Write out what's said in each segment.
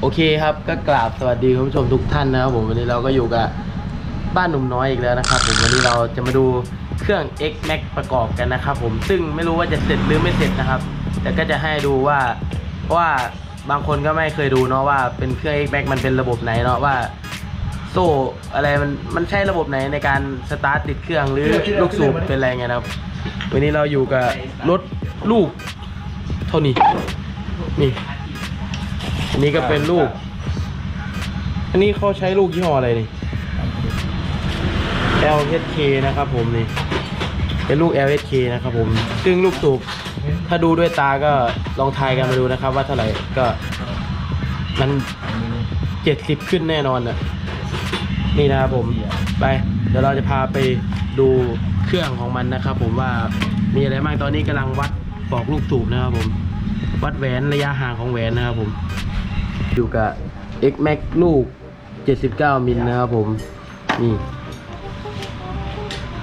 โอเคครับก็กราบสวัสดีคุณผู้ชมทุกท่านนะครับผมวันนี้เราก็อยู่กับบ้านหนุ่มน้อยอีกแล้วนะครับผมวันนี้เราจะมาดูเครื่อง X Max ประกอบกันนะครับผมซึ่งไม่รู้ว่าจะเสร็จหรือไม่เสร็จนะครับ แต่ก็จะให้ดูว่าว่าบางคนก็ไม่เคยดูเนาะว่าเป็นเครื่อง X Max มันเป็นระบบไหนเนาะว่าโซ่อะไรมันมันใช้ระบบไหนในการสตาร์ทติดเครื่องหรือลูกสูบเป็นอะไรเงี้ยนะครับ วันนี้เราอยู่กับรถลูกเท่านี้นี่ อันนี้ก็เป็นลูก อันนี้เขาใช้ลูกยี่ห้ออะไรนี่ LHK นะครับผมนี่ เป็นลูก LHK นะครับผม ซึ่งลูกสูบถ้าดูด้วยตาก็ลองทายกันมาดูนะครับ ว่าเท่าไหร่ก็ มันเจ็ดสิบขึ้นแน่นอนอะนี่นะครับผมไป เดี๋ยวเราจะพาไปดูเครื่องของมันนะครับ ผมว่ามีอะไรบ้างตอนนี้กำลังวัดปอกลูกสูบนะครับผม วัดแหวนระยะห่างของแหวนนะครับผม อยู่กับ X Max ลูก 79 มิลนะครับผม นี่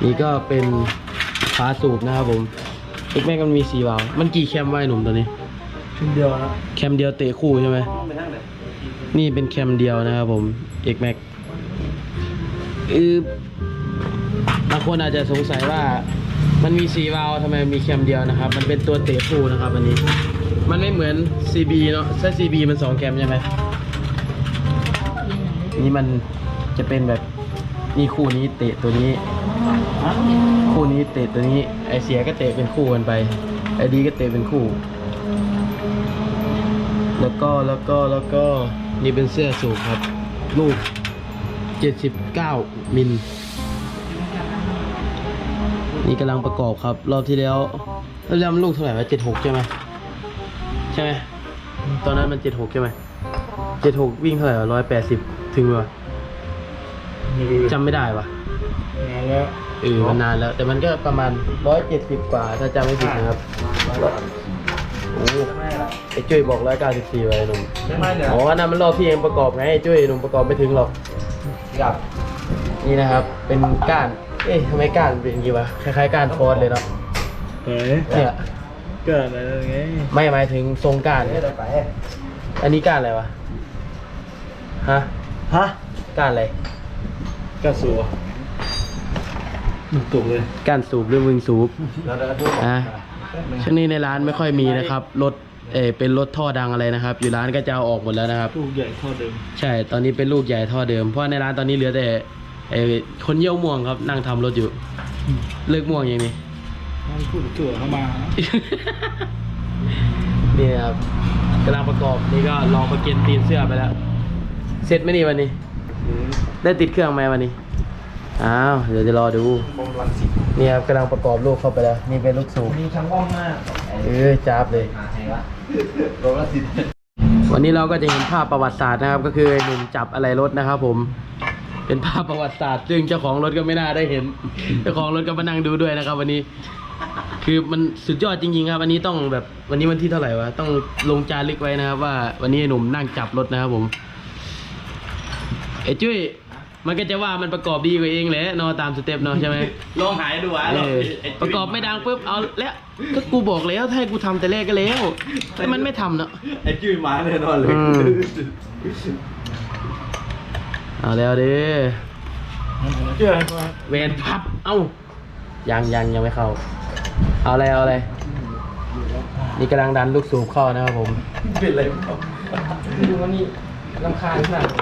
นี่ก็เป็นฝาสูบนะครับผม X Max มันมีสีวาล์วมันกี่แคมไว้หนุ่มตัวนี้ ชุดเดียวนะแคมเดียวเตะคู่ใช่ไหม ไปทางไหนนี่เป็นแคมเดียวนะครับผม X Max คือบางคนอาจจะสงสัยว่ามันมีสีวาล์วทำไมมีแคมเดียวนะครับ มันเป็นตัวเตะคู่นะครับอันนี้ มันไม่เหมือน CB เนาะถ้า CB มันสองแคมใช่ไหมนี่มันจะเป็นแบบนี่คู่นี้เตะตัวนี้ คู่นี้เตะตัวนี้ ไอเสียก็เตะเป็นคู่กันไป ไอดีก็เตะเป็นคู่ แล้วก็แล้วก็แล้วก็นี่เป็นเสื้อสูบครับ ลูก 79 มิลนี่กำลังประกอบครับ รอบที่แล้วรอบที่แล้วมันลูกเท่าไหร่วะ76 ใช่ไหม ใช่ไหมตอนนั้นมัน76ใช่ไหม76วิ่งเท่าไหร่วะ180ถึงวะจำไม่ได้วะงานแล้วเออมันนานแล้ว แต่มันก็ประมาณ170กว่าถ้าจำไม่ผิดนะครับโอ้ไอ้จุ้ยบอก194ไว้หนุ่มไม่ไม่เดี๋ยวอ๋ออันนั้นมันรอบที่เองประกอบไงไอ้จุ้ยหนุ่มประกอบไม่ถึงหรอกกับนี่นะครับ เป็นก้าน เอ๊ะทำไมก้านเป็นอย่างนี้วะคล้ายๆก้านฟอสเลยเนาะเฮ้ยเนี่ย เกิดอะไรไงไม่หมายถึงทรงก้านเดี๋ยวไปอันนี้ก้านอะไรวะ ฮะ ฮะก้านอะไร กระสัวมันตุกเลยก้านสูบหรือมึงสูบแล้วเดี๋ยวดูอะช่วงนี้ในร้านไม่ค่อยมีนะครับ รถ เออเป็นรถท่อดังอะไรนะครับ อยู่ร้านก็จะเอาออกหมดแล้วนะครับ ลูกใหญ่เท่าเดิม ใช่ ตอนนี้เป็นลูกใหญ่ท่อเดิม เพราะในร้านตอนนี้เหลือแต่เออคนเยี่ยวม่วงครับ นั่งทำรถอยู่ เลิกม่วงอย่างนี้ มันพูดถั่วเข้ามานะนี่ครับกำลังประกอบนี่ก็ลองประเก็นตีนเสื้อไปแล้ว เสร็จไหมนี่วันนี้ ได้ติดเครื่องไหมวันนี้ อ้าว เดี๋ยวจะรอดูคงวันสิบนี่ครับกำลังประกอบลูกเข้าไปแล้ว นี่เป็นลูกสูบมีทั้งว่องหน้าเออจ้าบเลยหาใครวะโดนละสิบวันนี้เราก็จะเห็นภาพประวัติศาสตร์นะครับ ก็คือหนุ่มจับอะไรรถนะครับ ผม เป็นภาพประวัติศาสตร์ ซึ่งเจ้าของรถก็ไม่น่าได้เห็น เจ้าของรถก็มานั่งดูด้วยนะครับ วันนี้ คือมันสุดยอดจริงๆครับวันนี้ต้องแบบวันนี้วันที่เท่าไหร่วะต้องลงจารึกไว้นะครับ ว่าวันนี้หนุ่มนั่งจับรถนะครับผมไอ้จุ้ยมันก็จะว่ามันประกอบดีกว่าเองแหละเนอะตามสเต็ปเนาะใช่ไหม ลองหายดูวะเออประกอบไม่ดังปุ๊บเอาแล้วก็กูบอกแล้วถ้าให้กูทำแต่แรกก็แล้วแต่มันไม่ทำเนาะไอ้จุ้ยมาแน่นอนเลย อืม เอาแล้วเด้อเชื่อไหมเวนพับเอ้ายังยังยังไม่เข้า เอาอะไรเอาอะไร นี่กำลังดันลูกสูบเข้านะครับผม เป็นอะไรครับดูว่านี่ลำคาญขนาดไหน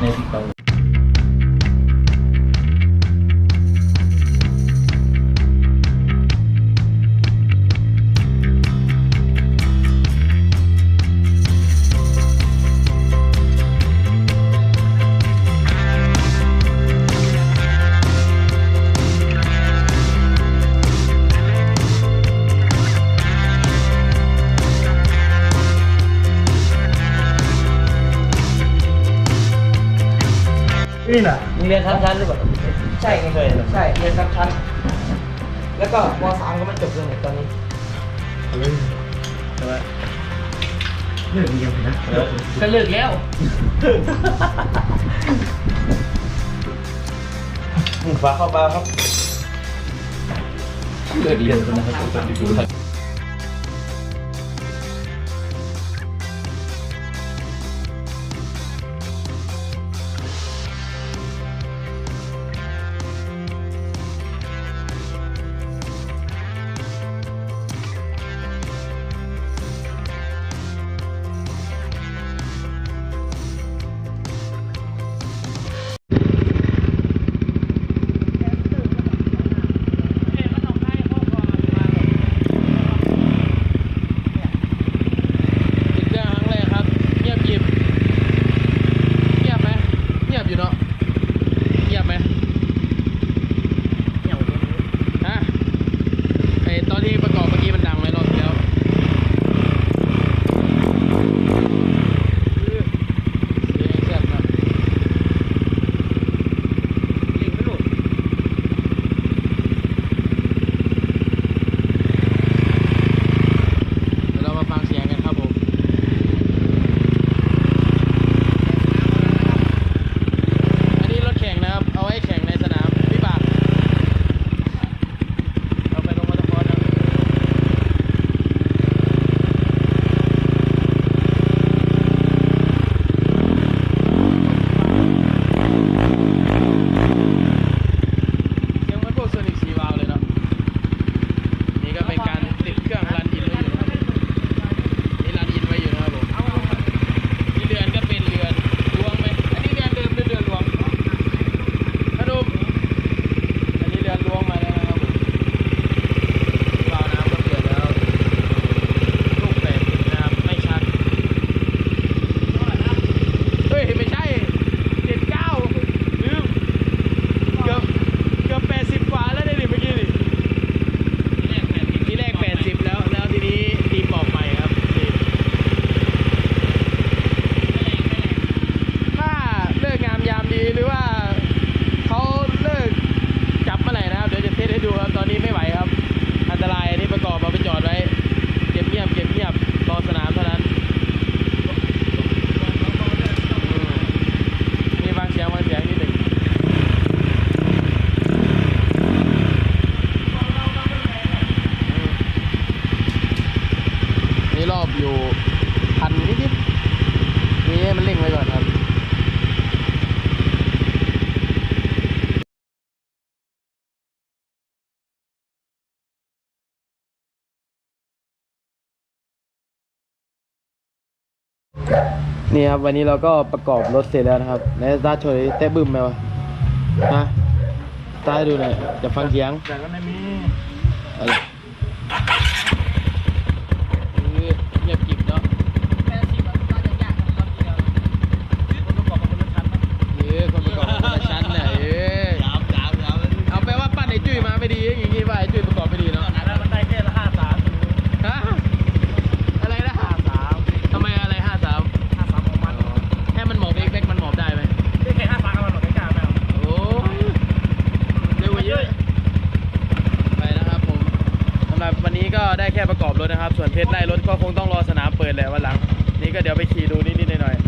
ในติ๊กต็อ นี่น่ะมึเรียนทับชั้นหรือเปล่าใช่ไม่เคยหรอใช่เรียนทับชั้น แล้วก็ม .3 ก็ไม่จบเลยเนี่ยตอนนี้เฮ้ยทำไมเลิกเรียนนะก็เลิกแล้วมึฟ้าเข้าบ้าครับเลิกเรียนล้นะครับ นี่ครับวันนี้เราก็ประกอบรถเสร็จแล้วนะครับไนสตาร์ชว์เต้บึ้มไหมวะฮะตาให้ดูหน่อยจะฟังเสียงแต่ก็ไม่มี เปิดและวันหลัง นี่ก็เดี๋ยวไปขี่ดูนิดๆหน่อยๆ